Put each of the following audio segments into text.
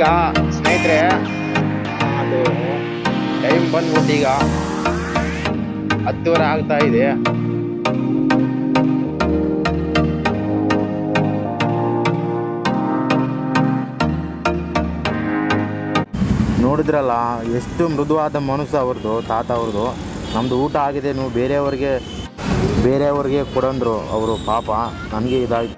ಈಗ ಸ್ನೇಹಿತರೆ, ಅದು ಟೈಮ್ ಬಂದ್ಬಿಟ್ಟು ಈಗ ಹತ್ತುವರೆ ಆಗ್ತಾ ಇದೆ. ನೋಡಿದ್ರಲ್ಲ, ಎಷ್ಟು ಮೃದುವಾದ ಮನಸ್ಸು ಅವ್ರದ್ದು, ತಾತ ಅವ್ರದ್ದು. ನಮ್ಮದು ಊಟ ಆಗಿದೆ, ನೀವು ಬೇರೆಯವ್ರಿಗೆ ಬೇರೆಯವ್ರಿಗೆ ಕೊಡಂದ್ರು ಅವರು ಪಾಪ. ನನಗೆ ಇದಾಯ್ತು.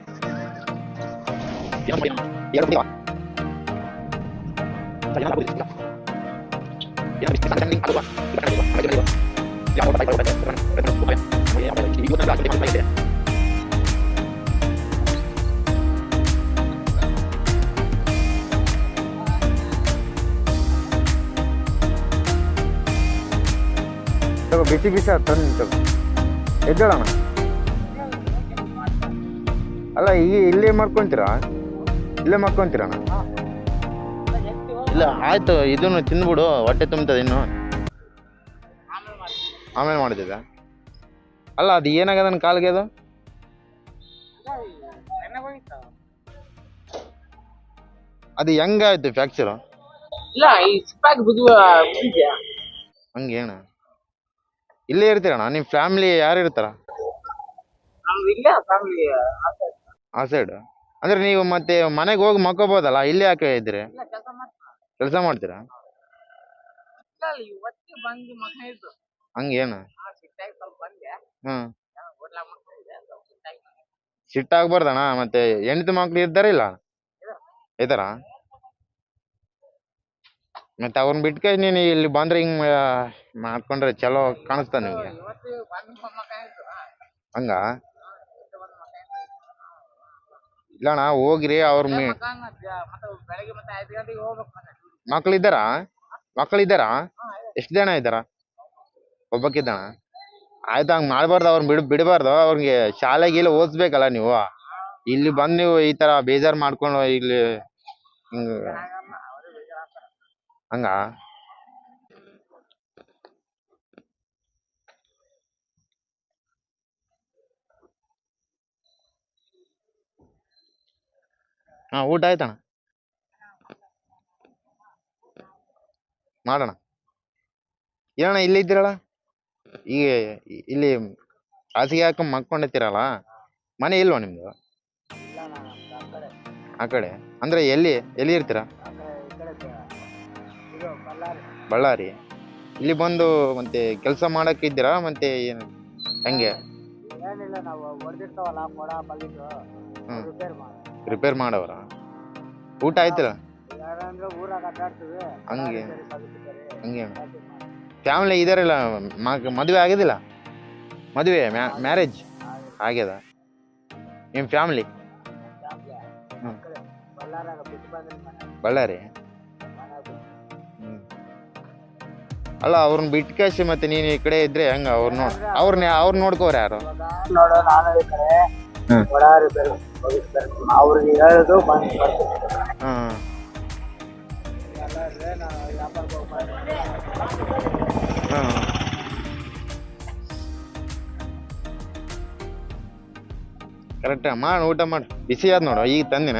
ಬಿಸಿ ಬಿಸಿ ತಂದು ತಗೋ ಎದ್ದೇಳಣ ಅಲ್ಲ ಈ ಇಲ್ಲೇ ಮಾಡ್ಕೊಂತೀರಾ? ಇಲ್ಲೇ ಮಾಡ್ಕೊಂತೀರಣ್ಣ? ಇಲ್ಲ ಆಯ್ತು ಇದನ್ನು ತಿಂದ್ಬಿಡು ಹೊಟ್ಟೆ ತುಂಬ್ತದೆ ಇನ್ನು. ಆಮೇಲೆ ಮಾಡಿದ್ದ ಅಲ್ಲ ಅದು ಏನಾಗದ ನನ್ನ ಕಾಲಿಗೆ ಅದು? ಅದು ಹೆಂಗಾಯ್ತು ಫ್ಯಾಕ್ಚರ್ ಇಲ್ಲ ಈ ಸಿಪ್ಪಾಗಿ ಬಿದ್ದು ಬಿದ್ದಿದ್ಯಾ? ಹಂಗೆ ಅಣ್ಣ ಇಲ್ಲೇ ಇರ್ತೀರಣ್ಣ ನಿಮ್ಮ ಫ್ಯಾಮಿಲಿ ಯಾರು ಇರ್ತಾರ? ನಮ್ದು ಇಲ್ಲೇ ಫ್ಯಾಮಿಲಿ ಆ ಸೈಡ್ ಅಂದ್ರೆ ನೀವು ಮತ್ತೆ ಮನೆಗೆ ಹೋಗಿ ಮಕ್ಕೋಬೋದಲ್ಲ ಇಲ್ಲೇ ಯಾಕೆ ಇದ್ದೀರಿ? ಕೆಲಸ ಮಾಡ್ತೀರಾ? ಹಂಗೇನ ಅಲ್ಲಿ ಇವತ್ತೇ ಬಂದು ಮಕ್ಕ ಇದ್ದು ಹಂಗೇನು? ಆ ಸಿಟ್ಟಾಗಿ ಸ್ವಲ್ಪ ಬಂದೆ. ಹ್ಮ್. ಹೋಟ್ಲ ಮಾಡ್ತಿದ್ದೆ ಸ್ವಲ್ಪ ಸಿಟ್ಟಾಗಿ ಬಂದೆ. ಸಿಟ್ಟಾಗ್ಬಾರ್ದಣ್ಣ ಮತ್ತೆ ಹೆಂಡತಿ ಮಕ್ಳು ಇದ್ದಾರ ಇಲ್ಲ? ಇದ್ದಾರ? ಮತ್ತೆ ಅವ್ರನ್ನ ಬಿಟ್ಕ ನೀನು ಇಲ್ಲಿ ಬಂದ್ರೆ ಹಿಂಗ್ ಮಾಡ್ಕೊಂಡ್ರೆ ಚಲೋ ಕಾಣಿಸ್ತಾ ನಿಮ್ಗೆ ಇವತ್ತು ಬಂದು ಮಕ್ಕ ಇದ್ದು ಹಂಗ? ಇವತ್ತು ಬಂದು ಮಕ್ಕ ಇದ್ದು ಇಲ್ಲಣ್ಣ ಹೋಗ್ರಿ ಅವ್ರ ಮೀ ಮತ್ತೆ ಬೆಳಗ್ಗೆ ಮತ್ತೆ ಐದು ಗಂಟೆಗೆ ಹೋಗ್ಬೇಕು ಮಕ್ಳು ಇದ್ದಾರ ಮಕ್ಳು ಇದ್ದಾರ. ಎಷ್ಟು ಜನ ಇದ್ದಾರ? ಒಬ್ಬಕ್ಕಿದ್ದಾನ? ಆಯ್ತು ಹಂಗೆ ಮಾಡ್ಬಾರ್ದು ಅವ್ರನ್ನ ಬಿಡ್ ಬಿಡಬಾರ್ದು. ಅವ್ರಿಗೆ ಶಾಲೆಗೆ ಇಲ್ಲಿ ಓದಿಸ್ಬೇಕಲ್ಲ ನೀವು. ಇಲ್ಲಿ ಬಂದು ನೀವು ಈ ತರ ಬೇಜಾರ್ ಮಾಡ್ಕೊಂಡು ಇಲ್ಲಿ ಹಂಗ? ಹಾ ಊಟ ಆಯ್ತಣ್ಣ. ಮಾಡೋಣ. ಏನಣ್ಣ ಇಲ್ಲಿ ಇದ್ದೀರಲ್ಲ? ಈಗ ಇಲ್ಲಿ ಹಾಸಿಗೆ ಹಾಕೊಂಡು ಮಕ್ಕೊಂಡಿರ್ತೀರಲ್ಲ ಮನೆ ಇಲ್ವಾ ನಿಮ್ದು? ಆ ಕಡೆ. ಅಂದ್ರೆ ಎಲ್ಲಿ ಎಲ್ಲಿ ಇರ್ತೀರಾ? ಬಳ್ಳಾರಿ. ಇಲ್ಲಿ ಬಂದು ಮತ್ತೆ ಕೆಲಸ ಮಾಡಕ್ಕೆ ಇದ್ದೀರಾ? ಮತ್ತೆ ಏನು ಹೆಂಗೆ. ರಿಪೇರ್ ಮಾಡೋರ ಊಟ ಆಯ್ತಲ್ಲ? ಊರಾಗ ಅಡ್ಡಾಡ್ತೀವಿ. ಹಂಗೆ. ಹಂಗೆ. ಫ್ಯಾಮಿಲಿ ಇದಾರಲ್ಲ ಮದುವೆ ಆಗಿದಿಲ್ಲ ಮದುವೆ ಮ್ಯಾರೇಜ್ ಆಗ್ಯದ? ನಿಮ್ಮ ಫ್ಯಾಮಿಲಿ ಬಂದ್ರೆ ಬಳ್ಳಾರಿ. ಅಲ್ಲ ಅವ್ರನ್ನ ಬಿಟ್ಟು ಕಳ್ಸಿ ಮತ್ತೆ ನೀನು ಈ ಕಡೆ ಇದ್ರೆ ಹೆಂಗ? ಅವ್ರು ನೋಡ್ ಅವ್ರನ್ನ ಅವ್ರು ನೋಡ್ಕೋರ ಯಾರು? ನೋಡು ನಾನು ಈ ಕಡೆ. ಅವ್ರಿಗೆ ಹೇಳುದು ಬಂದು ಕರೆಕ್ಟ್ ಮಾಡಿ ಊಟ ಮಾಡಿ ಬಿಸಿ ಆದ್ ನೋಡು ಈಗ ತಂದಿನ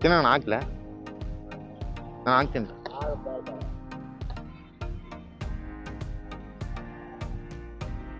ತಿನ್ನೋಣ ಹಾಕ್ಲೆ ನಾನು ಹಾಕ್ತೀನಿ